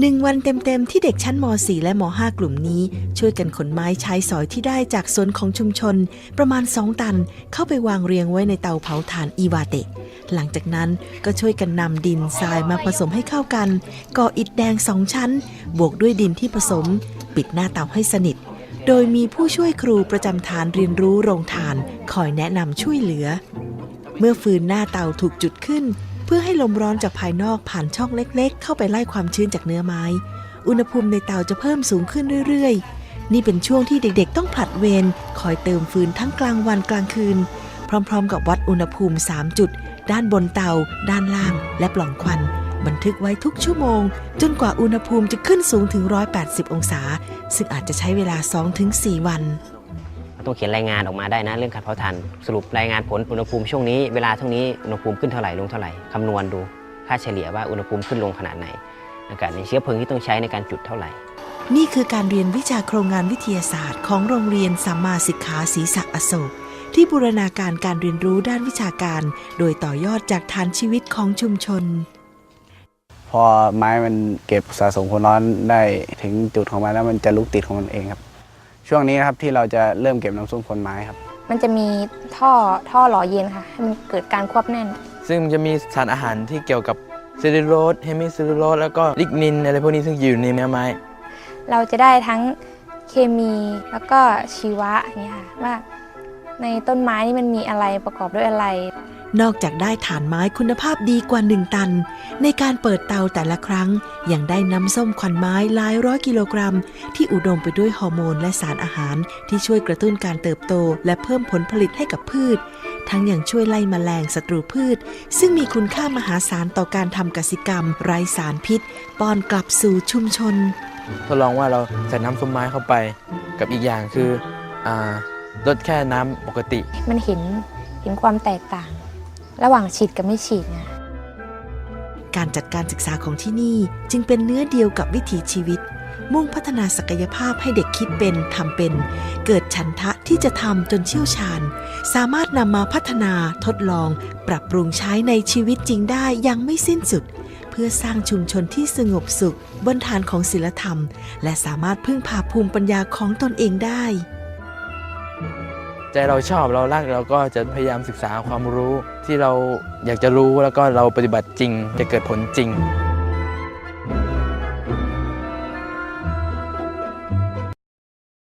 หนึ่งวันเต็มๆ ที่เด็กชั้นม .4 และม .5 กลุ่มนี้ ช่วยกันขนไม้ใช้สอยที่ได้จากสวนของชุมชน ประมาณ2ตัน เข้าไปวางเรียงไว้ในเตาเผาถ่านอีวาเตะ หลังจากนั้นก็ช่วยกันนำดินทรายมาผสมให้เข้ากัน ก่ออิฐแดงสองชั้น บวกด้วยดินที่ผสม ปิดหน้าเตาให้สนิท โดยมีผู้ช่วยครูประจำฐานเรียนรู้โรงทาน คอยแนะนำช่วยเหลือ เมื่อฟืนหน้าเตาถูกจุดขึ้น พื่อให้ลมร้อนจากภายนอกผ่านช่องเล็กๆ เข้าไปไล่ความชื้นจากเนื้อไม้ อุณหภูมิในเตาจะเพิ่มสูงขึ้นเรื่อยๆ นี่เป็นช่วงที่เด็กๆ ต้องผลัดเวรคอยเติมฟืนทั้งกลางวันกลางคืน พร้อมๆ กับวัดอุณหภูมิ 3 จุด ด้านบนเตา ด้านล่าง และปล่องควัน บันทึกไว้ทุกชั่วโมง จนกว่าอุณหภูมิจะขึ้นสูงถึง 180 องศา ซึ่งอาจจะใช้เวลา 2-4 วัน ต้องเขียนรายงานออกมาได้นะเรื่องการเผาถ่านสรุปรายงานผลอุณหภูมิช่วงนี้เวลาเท่านี้อุณหภูมิขึ้นเท่าไหร่ลงเท่าไหร่คำนวณดูค่าเฉลี่ยว่าอุณหภูมิขึ้นลงขนาดไหนอากาศในเชื้อเพลิงที่ต้องใช้ในการจุดเท่าไหร่ นี่คือการเรียนวิชาโครงงานวิทยาศาสตร์ ของโรงเรียนสัมมาสิกขาศรีษะอโศกที่บูรณาการการเรียนรู้ด้านวิชาการ โดยต่อยอดจากฐานชีวิตของชุมชน พอไม้มันเก็บสะสมความร้อนได้ถึงจุดของมันแล้วมันจะลุกติดของมันเองครับ ช่วงนี้นะครับที่เราจะเริ่มเก็บน้ำส้มคนไม้ครับ มันจะมีท่อท่อหล่อเย็นค่ะ ให้มันเกิดการควบแน่น ซึ่งมันจะมีสารอาหารที่เกี่ยวกับเซลลูโลสเฮมิเซลลูโลสแล้วก็ลิกนินอะไรพวกนี้ซึ่งอยู่ในเนื้อไม้ เราจะได้ทั้งเคมีแล้วก็ชีวะอย่างเงี้ยค่ะว่าในต้นไม้นี่มันมีอะไรประกอบด้วยอะไร นอกจากได้ฐานไม้คุณภาพดีกว่า1ตัน ในการเปิดเตาแต่ละครั้ง ยังได้น้ำส้มควันไม้หลายร้อยกิโลกรัม ที่อุดมไปด้วยฮอร์โมนและสารอาหาร ที่ช่วยกระตุ้นการเติบโต และเพิ่มผลผลิตให้กับพืช ทั้งยังช่วยไล่มแมลงศัตรูพืช ซึ่งมีคุณค่ามหาศาลต่อการทำกสิกรรม ไร้สารพิษป้อนกลับสู่ชุมชนทดลองว่าเราใส่น้ำส้มไม้เข้าไป กับอีกอย่างคืออ่าลดแค่น้ำปกติ มันเห็นเห็นความแตกต่าง ระหว่างฉีดกับไม่ฉีดนี่ยการจัดการศึกษาของที่นี่จึงเป็นเนื้อเดียวกับวิถีชีวิต มุ่งพัฒนาศักยภาพให้เด็กคิดเป็นทำเป็น เกิดฉันทะที่จะทำจนเชี่ยวชาญ สามารถนำมาพัฒนาทดลอง ปรับปรุงใช้ในชีวิตจริงได้ยังไม่สิ้นสุด เพื่อสร้างชุมชนที่สงบสุข บนฐานของศีลธรรม และสามารถพึ่งพาภูมิปัญญาของตนเองได้ ใจเราชอบเรารักเราก็จะพยายามศึกษาความรู้ที่เราอยากจะรู้แล้วก็เราปฏิบัติจริงจะเกิดผลจริง